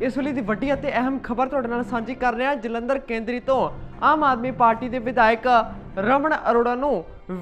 ਇਸ ਵੇਲੇ ਦੀ ਵੱਡੀ ਅਤੇ ਅਹਿਮ ਖਬਰ ਤੁਹਾਡੇ ਨਾਲ ਸਾਂਝੀ ਕਰ ਰਿਹਾ ਜਲੰਧਰ ਕੇਂਦਰੀ ਤੋਂ ਆਮ ਆਦਮੀ ਪਾਰਟੀ ਦੇ ਵਿਧਾਇਕ ਰਮਨ ਅਰੋੜਾ ਨੂੰ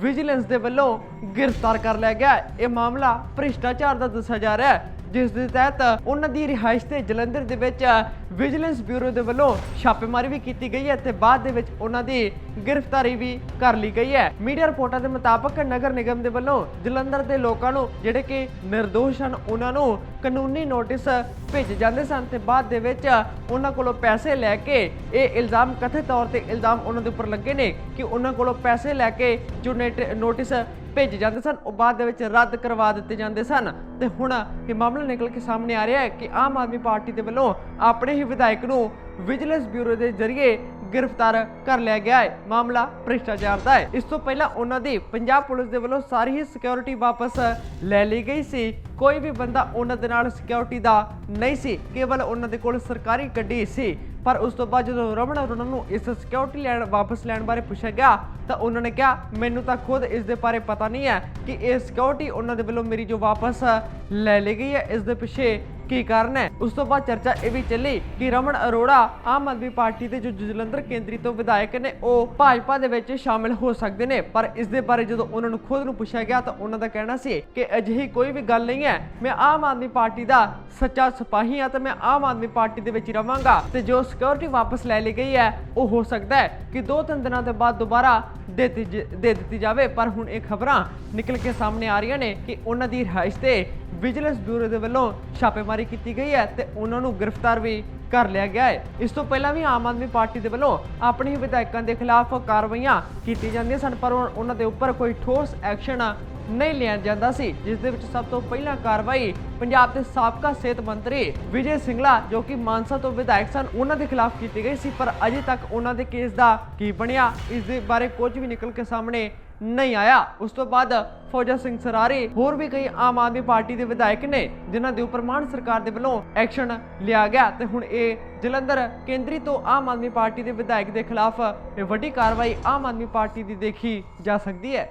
ਵਿਜੀਲੈਂਸ ਦੇ ਵੱਲੋਂ ਗ੍ਰਿਫਤਾਰ ਕਰ ਲਿਆ ਗਿਆ ਇਹ ਮਾਮਲਾ ਭ੍ਰਿਸ਼ਟਾਚਾਰ ਦਾ ਦੱਸਿਆ ਜਾ ਰਿਹਾ ਹੈ। ਜਿਸ ਦੇ ਤਹਿਤ ਉਹਨਾਂ ਦੀ ਰਿਹਾਇਸ਼ ਤੇ ਜਲੰਧਰ ਦੇ ਵਿੱਚ ਵਿਜੀਲੈਂਸ ਬਿਊਰੋ ਦੇ ਵੱਲੋਂ ਛਾਪੇਮਾਰੀ ਵੀ ਕੀਤੀ ਗਈ ਹੈ ਤੇ ਬਾਅਦ ਦੇ ਵਿੱਚ ਉਹਨਾਂ ਦੀ ਗ੍ਰਿਫਤਾਰੀ ਵੀ ਕਰ ਲਈ ਗਈ ਹੈ। ਮੀਡੀਆ ਰਿਪੋਰਟਾਂ ਦੇ ਮੁਤਾਬਕ ਨਗਰ ਨਿਗਮ ਦੇ ਵੱਲੋਂ ਜਲੰਧਰ ਦੇ ਲੋਕਾਂ ਨੂੰ ਜਿਹੜੇ ਕਿ ਨਿਰਦੋਸ਼ ਹਨ, ਉਹਨਾਂ ਨੂੰ ਕਾਨੂੰਨੀ ਨੋਟਿਸ ਭੇਜੇ ਜਾਂਦੇ ਸਨ ਤੇ ਬਾਅਦ ਦੇ ਵਿੱਚ ਉਹਨਾਂ ਕੋਲੋਂ ਪੈਸੇ ਲੈ ਕੇ ਇਹ ਇਲਜ਼ਾਮ ਕਥਿਤ ਤੌਰ ਤੇ ਇਲਜ਼ਾਮ ਉਹਨਾਂ ਦੇ ਉੱਪਰ ਲੱਗੇ ਨੇ ਕਿ ਉਹਨਾਂ ਕੋਲੋਂ ਪੈਸੇ ਲੈ ਕੇ ਜੋ ਨੋਟਿਸ ਭੇਜੇ ਜਾਂਦੇ ਸਨ, ਉਹ ਬਾਅਦ ਦੇ ਵਿੱਚ ਰੱਦ ਕਰਵਾ ਦਿੱਤੇ ਜਾਂਦੇ ਸਨ। ਤੇ ਹੁਣ ਇਹ ਮਾਮਲਾ ਨਿਕਲ ਕੇ ਸਾਹਮਣੇ ਆ ਰਿਹਾ ਹੈ ਕਿ ਆਮ ਆਦਮੀ ਪਾਰਟੀ ਦੇ ਵੱਲੋਂ ਆਪਣੇ ਹੀ ਵਿਧਾਇਕ ਨੂੰ ਵਿਜੀਲੈਂਸ ਬਿਊਰੋ ਦੇ ਜ਼ਰੀਏ ਗ੍ਰਿਫਤਾਰ ਕਰ ਲਿਆ ਗਿਆ ਹੈ। ਮਾਮਲਾ ਭ੍ਰਿਸ਼ਟਾਚਾਰ ਦਾ ਹੈ। ਇਸ ਤੋਂ ਪਹਿਲਾਂ ਉਹਨਾਂ ਦੀ ਪੰਜਾਬ ਪੁਲਿਸ ਦੇ ਵੱਲੋਂ ਸਾਰੀ ਹੀ ਸਿਕਿਉਰਿਟੀ ਵਾਪਸ ਲੈ ਲਈ ਗਈ ਸੀ। ਕੋਈ ਵੀ ਬੰਦਾ ਉਹਨਾਂ ਦੇ ਨਾਲ ਸਿਕਿਉਰਿਟੀ ਦਾ ਨਹੀਂ ਸੀ। ਕੇਵਲ ਉਹਨਾਂ ਦੇ ਕੋਲ ਸਰਕਾਰੀ ਗੱਡੀ ਸੀ। ਪਰ ਉਸ ਤੋਂ ਬਾਅਦ ਜਦੋਂ ਰਮਨ ਅਰੋੜਾ ਨੂੰ ਇਸ ਸਿਕਿਉਰਿਟੀ ਲੈਣ ਵਾਪਸ ਲੈਣ ਬਾਰੇ ਪੁੱਛਿਆ ਗਿਆ, ਤਾਂ ਉਹਨਾਂ ਨੇ ਕਿਹਾ, ਮੈਨੂੰ ਤਾਂ ਖੁਦ ਇਸ ਦੇ ਬਾਰੇ ਪਤਾ ਨਹੀਂ ਹੈ ਕਿ ਇਹ ਸਿਕਿਉਰਿਟੀ ਉਹਨਾਂ ਦੇ ਵੱਲੋਂ ਮੇਰੀ ਜੋ ਵਾਪਸ ਲੈ ਲਈ ਗਈ ਹੈ, ਇਸ ਦੇ ਪਿੱਛੇ ਕੀ ਕਾਰਨ ਹੈ? ਉਸ ਤੋਂ ਬਾਅਦ ਚਰਚਾ ਇਹ ਵੀ ਚੱਲੀ ਕਿ ਰਮਨ ਅਰੋੜਾ ਆਮ ਆਦਮੀ ਪਾਰਟੀ ਦੇ ਜੋ ਜਲੰਧਰ ਕੇਂਦਰੀ ਤੋਂ ਵਿਧਾਇਕ ਨੇ, ਉਹ ਭਾਜਪਾ ਦੇ ਵਿੱਚ ਸ਼ਾਮਿਲ ਹੋ ਸਕਦੇ ਨੇ। ਪਰ ਇਸ ਦੇ ਬਾਰੇ ਜਦੋਂ ਉਹਨਾਂ ਨੂੰ ਖੁਦ ਨੂੰ ਪੁੱਛਿਆ ਗਿਆ ਤਾਂ ਉਹਨਾਂ ਦਾ ਕਹਿਣਾ ਸੀ ਕਿ ਅਜਿਹੀ ਕੋਈ ਵੀ ਗੱਲ ਨਹੀਂ ਹੈ। ਮੈਂ ਆਮ ਆਦਮੀ ਪਾਰਟੀ ਦਾ ਸੱਚਾ ਸਿਪਾਹੀ ਹਾਂ ਤੇ ਮੈਂ ਆਮ ਆਦਮੀ ਪਾਰਟੀ ਦੇ ਵਿੱਚ ਰਵਾਂਗਾ ਤੇ ਜੋ ਸਿਕਿਉਰਿਟੀ ਵਾਪਸ ਲੈ ਲਈ ਗਈ ਹੈ, ਉਹ ਹੋ ਸਕਦਾ ਹੈ ਕਿ ਦੋ ਤਿੰਨ ਦਿਨਾਂ ਦੇ ਬਾਅਦ ਦੁਬਾਰਾ ਦੇ ਦੇ ਦਿੱਤੀ ਜਾਵੇ। ਪਰ ਹੁਣ ਇਹ ਖਬਰਾਂ ਨਿਕਲ ਕੇ ਸਾਹਮਣੇ ਆ ਰਹੀਆਂ ਨੇ ਕਿ ਉਹਨਾਂ ਦੀ ਰਿਹਾਇਸ਼ ਤੇ ਵਿਜੀਲੈਂਸ ਬਿਊਰੋ ਦੇ ਵੱਲੋਂ ਛਾਪੇਮਾਰੀ ਕੀਤੀ ਗਈ ਹੈ ਤੇ ਉਹਨਾਂ ਨੂੰ ਗ੍ਰਿਫਤਾਰ ਵੀ ਕਰ ਲਿਆ ਗਿਆ ਹੈ। ਇਸ ਤੋਂ ਪਹਿਲਾਂ ਵੀ ਆਮ ਆਦਮੀ ਪਾਰਟੀ ਦੇ ਵੱਲੋਂ ਆਪਣੇ ਹੀ ਵਿਧਾਇਕਾਂ ਦੇ ਖਿਲਾਫ ਕਾਰਵਾਈਆਂ ਕੀਤੀ ਜਾਂਦੀਆਂ ਸਨ, ਪਰ ਉਹਨਾਂ ਦੇ ਉੱਪਰ ਕੋਈ ਠੋਸ ਐਕਸ਼ਨ ਨਹੀਂ ਲਿਆ ਜਾਂਦਾ ਸੀ। ਜਿਸ ਦੇ ਵਿੱਚ ਸਭ ਤੋਂ ਪਹਿਲਾਂ ਕਾਰਵਾਈ ਪੰਜਾਬ ਦੇ ਸਾਬਕਾ ਸਿਹਤ ਮੰਤਰੀ ਵਿਜੇ ਸਿੰਗਲਾ, ਜੋ ਕਿ ਮਾਨਸਾ ਤੋਂ ਵਿਧਾਇਕ ਸਨ, ਉਹਨਾਂ ਦੇ ਖਿਲਾਫ ਕੀਤੀ ਗਈ ਸੀ, ਪਰ ਅਜੇ ਤੱਕ ਉਹਨਾਂ ਦੇ ਕੇਸ ਦਾ ਕੀ ਬਣਿਆ, ਇਸ ਦੇ ਬਾਰੇ ਕੁਝ ਵੀ ਨਿਕਲ ਕੇ ਸਾਹਮਣੇ ਨਹੀਂ ਆਇਆ। ਉਸ ਤੋਂ ਬਾਅਦ ਫੌਜਾ ਸਿੰਘ ਸਰਾਰੀ ਹੋਰ ਵੀ ਕਈ ਆਮ ਆਦਮੀ ਪਾਰਟੀ ਦੇ ਵਿਧਾਇਕ ਨੇ, ਜਿਨ੍ਹਾਂ ਦੇ ਉੱਪਰ ਮਾਨ ਸਰਕਾਰ ਦੇ ਵੱਲੋਂ ਐਕਸ਼ਨ ਲਿਆ ਗਿਆ ਤੇ ਹੁਣ ਇਹ ਜਲੰਧਰ ਕੇਂਦਰੀ ਤੋਂ ਆਮ ਆਦਮੀ ਪਾਰਟੀ ਦੇ ਵਿਧਾਇਕ ਦੇ ਖਿਲਾਫ ਇਹ ਵੱਡੀ ਕਾਰਵਾਈ ਆਮ ਆਦਮੀ ਪਾਰਟੀ ਦੀ ਦੇਖੀ ਜਾ ਸਕਦੀ ਹੈ।